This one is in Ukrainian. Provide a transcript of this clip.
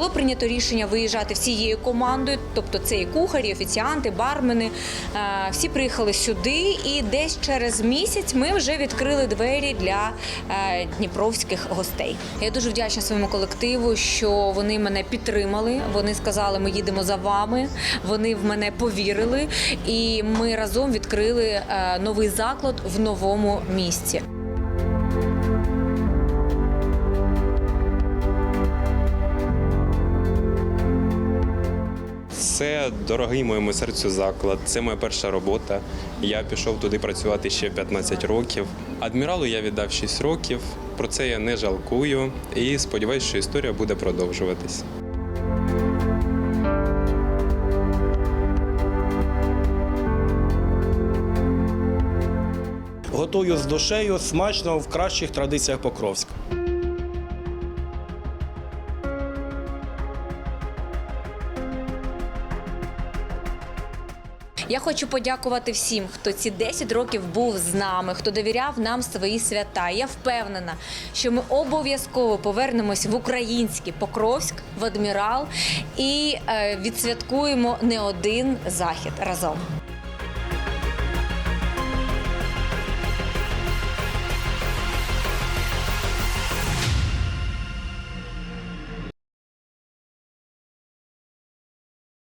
прийнято рішення виїжджати всією командою, тобто це і кухарі, і офіціанти, бармени. Е, Всі приїхали сюди, і десь через місяць ми вже відкрили двері для е, дніпровських гостей. Я дуже вдячна своєму колективу, що вони мене підтримали. Вони сказали, ми їдемо за вами. Вони в мене повірили, і ми разом відкрили е, новий заклад в новому місці. Це дорогий моєму серцю заклад. Це моя перша робота. Я пішов туди працювати ще 15 років. Адміралу я віддав 6 років. Про це я не жалкую і сподіваюся, що історія буде продовжуватись. Готую з душею смачно в кращих традиціях Покровська. Я хочу подякувати всім, хто ці 10 років був з нами, хто довіряв нам свої свята. Я впевнена, що ми обов'язково повернемось в український Покровськ, в Адмірал і е, відсвяткуємо не один захід разом.